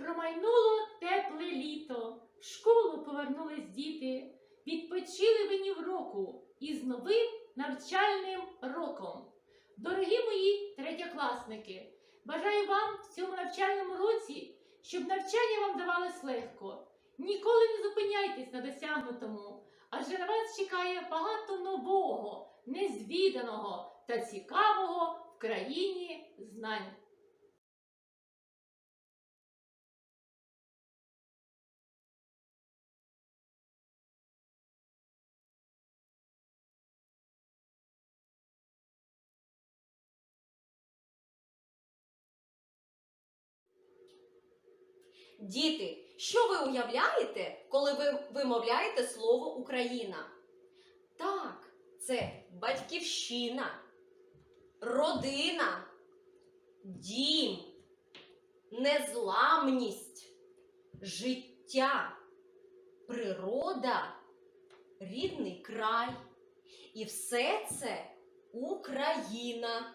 Промайнуло тепле літо, в школу повернулись діти, відпочили ви ні в року із новим навчальним роком. Дорогі мої третьокласники, бажаю вам в цьому навчальному році, щоб навчання вам давалось легко. Ніколи не зупиняйтесь на досягнутому, адже на вас чекає багато нового, незвіданого та цікавого в країні знань. Діти, що ви уявляєте, коли ви вимовляєте слово Україна? Так, це батьківщина, родина, дім, незламність, життя, природа, рідний край. І все це Україна.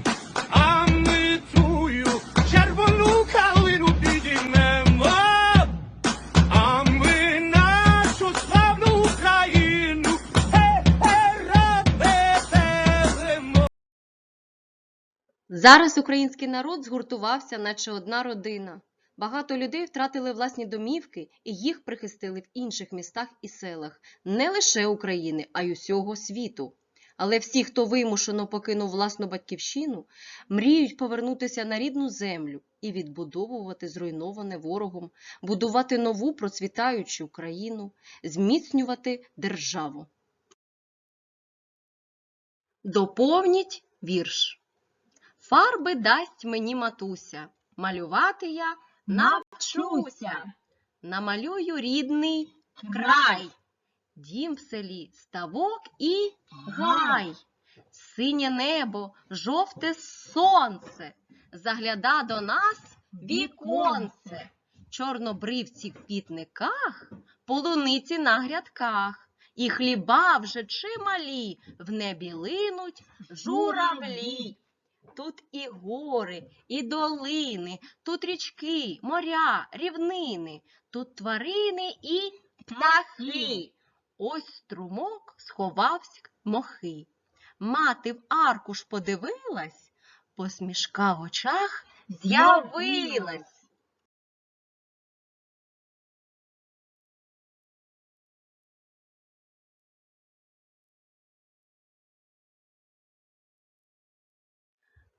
Зараз український народ згуртувався, наче одна родина. Багато людей втратили власні домівки і їх прихистили в інших містах і селах, не лише України, а й усього світу. Але всі, хто вимушено покинув власну батьківщину, мріють повернутися на рідну землю і відбудовувати зруйноване ворогом, будувати нову процвітаючу країну, зміцнювати державу. Доповніть вірш. Фарби дасть мені матуся, малювати я навчуся. Намалюю рідний край, дім в селі, ставок і гай, синє небо, жовте сонце, загляда до нас віконце, чорнобривці в пітниках, полуниці на грядках, і хліба вже чималі, в небі линуть журавлі. Тут і гори, і долини, тут річки, моря, рівнини, тут тварини і птахи. Ось струмок сховався мохи. Мати в аркуш подивилась, посмішка в очах з'явилась.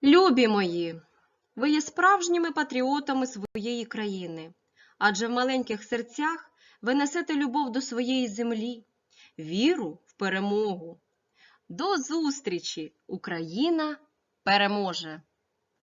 Любі мої, ви є справжніми патріотами своєї країни, адже в маленьких серцях ви несете любов до своєї землі, віру в перемогу. До зустрічі! Україна переможе!